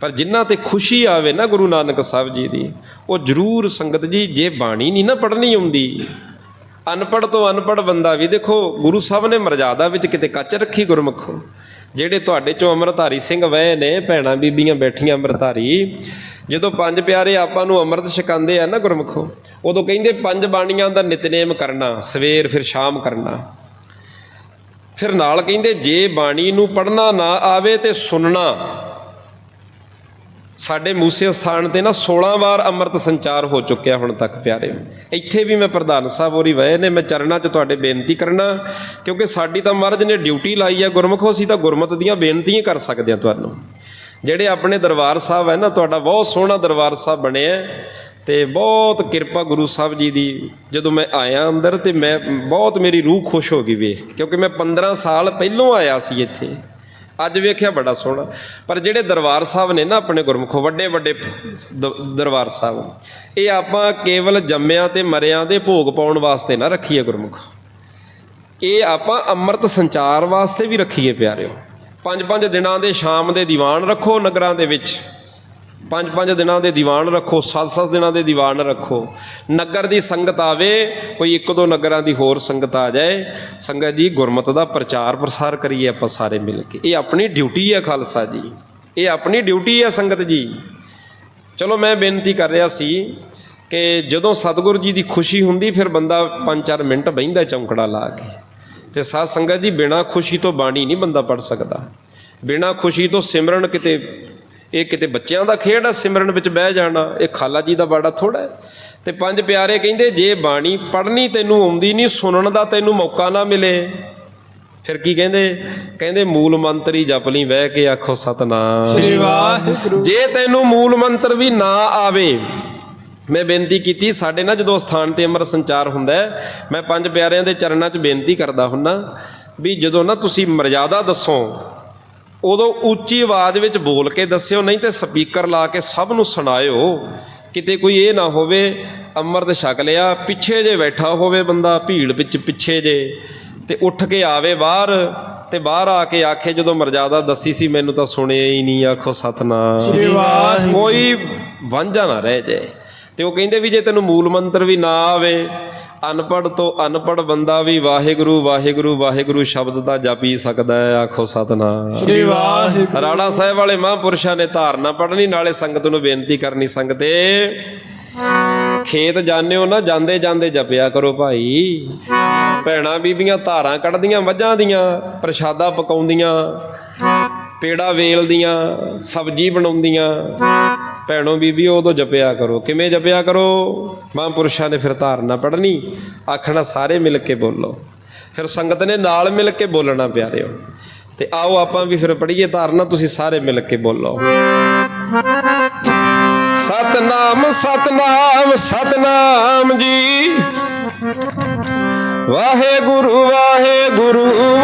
ਪਰ ਜਿਨ੍ਹਾਂ ਤੇ ਖੁਸ਼ੀ ਆਵੇ ਨਾ ਗੁਰੂ ਨਾਨਕ ਸਾਹਿਬ ਜੀ ਦੀ, ਉਹ ਜ਼ਰੂਰ ਸੰਗਤ ਜੀ, ਜੇ ਬਾਣੀ ਨਹੀਂ ਨਾ ਪੜ੍ਹਨੀ ਆਉਂਦੀ, ਅਨਪੜ੍ਹ ਤੋਂ ਅਨਪੜ੍ਹ ਬੰਦਾ ਵੀ ਦੇਖੋ, ਗੁਰੂ ਸਾਹਿਬ ਨੇ ਮਰਜ਼ਾਦਾ ਵਿੱਚ ਕਿਤੇ ਕੱਚ ਰੱਖੀ ਗੁਰਮੁਖੋ। ਜਿਹੜੇ ਤੁਹਾਡੇ ਚੋਂ ਅੰਮ੍ਰਿਤਧਾਰੀ ਸਿੰਘ ਵਏ ਨੇ, ਭੈਣਾਂ ਬੀਬੀਆਂ ਬੈਠੀਆਂ ਅੰਮ੍ਰਿਤਧਾਰੀ, ਜਦੋਂ ਪੰਜ ਪਿਆਰੇ ਆਪਾਂ ਨੂੰ ਅੰਮ੍ਰਿਤ ਛਕਾਉਂਦੇ ਆ ਨਾ ਗੁਰਮੁਖੋ, ਉਦੋਂ ਕਹਿੰਦੇ ਪੰਜ ਬਾਣੀਆਂ ਦਾ ਨਿਤਨੇਮ ਕਰਨਾ, ਸਵੇਰ ਫਿਰ ਸ਼ਾਮ ਕਰਨਾ। ਫਿਰ ਨਾਲ ਕਹਿੰਦੇ, ਜੇ ਬਾਣੀ ਨੂੰ ਪੜ੍ਹਨਾ ਨਾ ਆਵੇ ਤੇ ਸੁਣਨਾ ਸਾਡੇ ਮੂਸੇ ਸਥਾਨ ਤੇ ਨਾ 16 ਵਾਰ ਅੰਮ੍ਰਿਤ ਸੰਚਾਰ ਹੋ ਚੁੱਕਿਆ ਹੁਣ ਤੱਕ, ਪਿਆਰੇ। ਇੱਥੇ ਵੀ ਮੈਂ ਪ੍ਰਧਾਨ ਸਾਹਿਬ ਹੋਰੀ ਵਏ ਨੇ, ਮੈਂ ਚਰਨਾਂ 'ਚ ਤੁਹਾਡੇ ਬੇਨਤੀ ਕਰਨਾ, ਕਿਉਂਕਿ ਸਾਡੀ ਤਾਂ ਮਹਾਰਾਜ ਨੇ ਡਿਊਟੀ ਲਾਈ ਹੈ ਗੁਰਮੁਖੋ, ਅਸੀਂ ਤਾਂ ਗੁਰਮਤ ਦੀਆਂ ਬੇਨਤੀਆਂ ਕਰ ਸਕਦੇ ਹਾਂ ਤੁਹਾਨੂੰ। ਜਿਹੜੇ ਆਪਣੇ ਦਰਬਾਰ ਸਾਹਿਬ ਹੈ ਨਾ, ਤੁਹਾਡਾ ਬਹੁਤ ਸੋਹਣਾ ਦਰਬਾਰ ਸਾਹਿਬ ਬਣਿਆ ਹੈ ਤੇ ਬਹੁਤ ਕਿਰਪਾ ਗੁਰੂ ਸਾਹਿਬ ਜੀ ਦੀ। ਜਦੋਂ ਮੈਂ ਆਇਆ ਅੰਦਰ ਤੇ ਮੈਂ, ਬਹੁਤ ਮੇਰੀ ਰੂਹ ਖੁਸ਼ ਹੋ ਗਈ ਵੇਖ, ਕਿਉਂਕਿ ਮੈਂ 15 ਸਾਲ ਪਹਿਲੋਂ ਆਇਆ ਸੀ ਇੱਥੇ। ਅੱਜ ਵੇਖਿਆ ਬੜਾ ਸੋਹਣਾ। ਪਰ ਜਿਹੜੇ ਦਰਬਾਰ ਸਾਹਿਬ ਨੇ ਨਾ ਆਪਣੇ ਗੁਰਮੁਖੋ, ਵੱਡੇ ਵੱਡੇ ਦ- ਦਰਬਾਰ ਸਾਹਿਬ, ਇਹ ਆਪਾਂ ਕੇਵਲ ਜੰਮਿਆਂ ਤੇ ਮਰਿਆਂ ਦੇ ਭੋਗ ਪਾਉਣ ਵਾਸਤੇ ਨਾ ਰੱਖੀਏ ਗੁਰਮੁਖ। ਇਹ ਆਪਾਂ ਅੰਮ੍ਰਿਤ ਸੰਚਾਰ ਵਾਸਤੇ ਵੀ ਰੱਖੀਏ, ਪਿਆਰਿਓ। ਪੰਜ ਪੰਜ ਦਿਨਾਂ ਦੇ ਸ਼ਾਮ ਦੇ ਦੀਵਾਨ ਰੱਖੋ ਨਗਰਾਂ ਦੇ ਵਿੱਚ। ਪੰਜ ਪੰਜ ਦਿਨਾਂ ਦੇ ਦੀਵਾਨ ਰੱਖੋ ਸੱਤ ਸੱਤ ਦਿਨਾਂ ਦੇ ਦੀਵਾਨ ਰੱਖੋ। ਨਗਰ ਦੀ ਸੰਗਤ ਆਵੇ, ਕੋਈ ਇੱਕ ਦੋ ਨਗਰਾਂ ਦੀ ਹੋਰ ਸੰਗਤ ਆ ਜਾਏ, ਸੰਗਤ ਜੀ ਗੁਰਮਤ ਦਾ ਪ੍ਰਚਾਰ ਪ੍ਰਸਾਰ ਕਰੀਏ ਆਪਾਂ ਸਾਰੇ ਮਿਲ ਕੇ। ਇਹ ਆਪਣੀ ਡਿਊਟੀ ਹੈ ਖਾਲਸਾ ਜੀ। ਇਹ ਆਪਣੀ ਡਿਊਟੀ ਹੈ ਸੰਗਤ ਜੀ। ਚਲੋ ਮੈਂ ਬੇਨਤੀ ਕਰ ਰਿਹਾ ਸੀ ਕਿ ਜਦੋਂ ਸਤਿਗੁਰੂ ਜੀ ਦੀ ਖੁਸ਼ੀ ਹੁੰਦੀ, ਫਿਰ ਬੰਦਾ 5-4 ਮਿੰਟ ਬਹਿੰਦਾ ਚੌਂਕੜਾ ਲਾ ਕੇ। ਤੇ ਸਾਧ ਸੰਗਤ ਜੀ ਬਿਨਾ ਖੁਸ਼ੀ ਤੋਂ ਬਾਣੀ ਨਹੀਂ ਬੰਦਾ ਪੜ ਸਕਦਾ। ਬਿਨਾ ਖੁਸ਼ੀ ਤੋਂ ਸਿਮਰਨ ਕਿਤੇ ਇਹ ਕਿਤੇ ਬੱਚਿਆਂ ਦਾ ਖੇਡ ਆ ਸਿਮਰਨ ਵਿੱਚ ਬਹਿ ਜਾਣਾ ਇਹ ਖਾਲਾ ਜੀ ਦਾ ਬਾੜਾ ਥੋੜਾ ਤੇ ਪੰਜ ਪਿਆਰੇ ਕਹਿੰਦੇ ਜੇ ਬਾਣੀ ਪੜ੍ਹਨੀ ਤੈਨੂੰ ਆਉਂਦੀ ਨਹੀਂ ਸੁਣਨ ਦਾ ਤੈਨੂੰ ਮੌਕਾ ਨਾ ਮਿਲੇ। ਫਿਰ ਕੀ ਕਹਿੰਦੇ? ਕਹਿੰਦੇ ਮੂਲ ਮੰਤਰ ਹੀ ਜਪ ਲਈ ਬਹਿ ਕੇ ਆਖੋ ਸਤਨਾਮ। ਸ੍ਰੀ ਵਾਹਿਗੁਰੂ। ਜੇ ਤੈਨੂੰ ਮੂਲ ਮੰਤਰ ਵੀ ਨਾ ਆਵੇ ਮੈਂ ਬੇਨਤੀ ਕੀਤੀ ਸਾਡੇ ਨਾਲ ਜਦੋਂ ਸਥਾਨ ਤੇ ਅਮਰ ਸੰਚਾਰ ਹੁੰਦਾ ਮੈਂ ਪੰਜ ਪਿਆਰਿਆਂ ਦੇ ਚਰਨਾਂ 'ਚ ਬੇਨਤੀ ਕਰਦਾ ਹੁੰਨਾ ਵੀ ਜਦੋਂ ਨਾ ਤੁਸੀਂ ਮਰਜ਼ਾਦਾ ਦੱਸੋ ਉਦੋਂ ਉੱਚੀ ਆਵਾਜ਼ ਵਿੱਚ ਬੋਲ ਕੇ ਦੱਸਿਓ ਨਹੀਂ ਤੇ ਸਪੀਕਰ ਲਾ ਕੇ ਸਭ ਨੂੰ ਸੁਣਾਇਓ। ਕਿਤੇ ਕੋਈ ਇਹ ਨਾ ਹੋਵੇ ਅੰਮ੍ਰਿਤ ਛਕ ਲਿਆ ਪਿੱਛੇ ਜੇ ਬੈਠਾ ਹੋਵੇ ਬੰਦਾ ਭੀੜ ਵਿੱਚ ਪਿੱਛੇ ਜੇ ਤੇ ਉੱਠ ਕੇ ਆਵੇ ਬਾਹਰ ਤੇ ਬਾਹਰ ਆ ਕੇ ਆਖੇ ਜਦੋਂ ਮਰਜ਼ਾਦਾ ਦੱਸੀ ਸੀ ਮੈਨੂੰ ਤਾਂ ਸੁਣਿਆ ਹੀ ਨਹੀਂ ਆਖੋ ਸਤਨਾਮ। ਕੋਈ ਵਾਂਝਾ ਨਾ ਰਹਿ ਜਾਏ ਤੇ ਉਹ ਕਹਿੰਦੇ ਵੀ ਜੇ ਤੈਨੂੰ ਮੂਲ ਮੰਤਰ ਵੀ ਨਾ ਆਵੇ ਅਨਪੜ੍ਹ ਤੋਂ ਅਨਪੜ੍ਹ ਬੰਦਾ ਵੀ ਵਾਹਿਗੁਰੂ ਵਾਹਿਗੁਰੂ ਵਾਹਿਗੁਰੂ ਸ਼ਬਦ ਦਾ ਜਪ ਸਕਦਾ ਹੈ ਆਖੋ ਸਤਨਾਮ। ਸ੍ਰੀ ਵਾਹਿਗੁਰੂ। ਰਾਣਾ ਸਾਹਿਬ ਵਾਲੇ ਮਹਾਂਪੁਰਸ਼ਾਂ ਨੇ ਧਾਰਨਾ ਪੜ੍ਹਨੀ ਨਾਲੇ ਸੰਗਤ ਨੂੰ ਬੇਨਤੀ ਕਰਨੀ ਸੰਗਤੇ। ਖੇਤ ਜਾਂਦੇ ਨਾ ਜਾਂਦੇ ਜਾਂਦੇ ਜਪਿਆ ਕਰੋ ਭਾਈ। ਭੈਣਾਂ ਬੀਬੀਆਂ ਧਾਰਾਂ ਕੱਢਦੀਆਂ ਮੱਝਾਂ ਦੀਆਂ ਪ੍ਰਸ਼ਾਦਾ ਪਕਾਉਂਦੀਆਂ। ਪੇੜਾ ਵੇਲਦੀਆਂ ਸਬਜ਼ੀ ਬਣਾਉਂਦੀਆਂ। ਭੈਣੋ ਬੀਬੀ, ਉਦੋਂ ਜਪਿਆ ਕਰੋ। ਕਿਵੇਂ ਜਪਿਆ ਕਰੋ? ਮਹਾਂਪੁਰਸ਼ਾਂ ਨੇ ਫਿਰ ਧਾਰਨਾ ਪੜ੍ਹਨੀ। ਆਖਣਾ, ਸਾਰੇ ਮਿਲ ਕੇ ਬੋਲੋ। ਫਿਰ ਸੰਗਤ ਨੇ ਨਾਲ ਮਿਲ ਕੇ ਬੋਲਣਾ, ਪਿਆਰਿਓ। ਤੇ ਆਓ ਆਪਾਂ ਵੀ ਫਿਰ ਪੜ੍ਹੀਏ ਧਾਰਨਾ, ਤੁਸੀਂ ਸਾਰੇ ਮਿਲ ਕੇ ਬੋਲੋ। ਸਤਨਾਮ ਸਤਨਾਮ ਸਤਨਾਮ ਜੀ। ਵਾਹਿਗੁਰੂ ਵਾਹਿਗੁਰੂ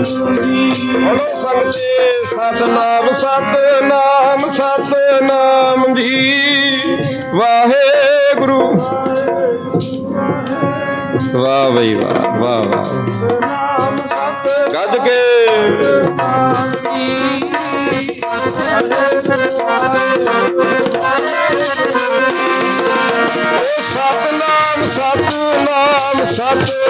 ਵਾਹਿਗੁਰੂ ਜੀ ਬੋਲੋ ਸੰਗਤੇ ਸਤਨਾਮ ਸਤਨਾਮ ਸਤਨਾਮ ਜੀ। ਵਾਹਿਗੁਰੂ। ਵਾਹ ਬਈ ਵਾਹ ਵਾਹ ਵਾਹ। ਗੱਜ ਕੇ। ਸਤਨਾਮ ਸਤਨਾਮ ਸਤਨਾਮ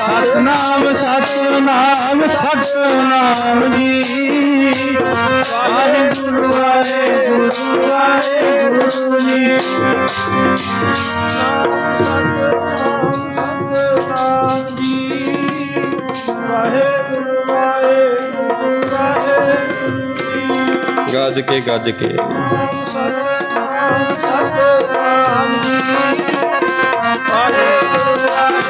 ਸਤਨਾਮ ਸਤਨਾਮ ਸਤਨਾਮ ਜੀ। ਵਾਹਿਗੁਰੂ ਵਾਹਿਗੁਰੂ ਵਾਹਿਗੁਰੂ ਜੀ। ਗੱਜ ਕੇ ਗੱਜ ਕੇ।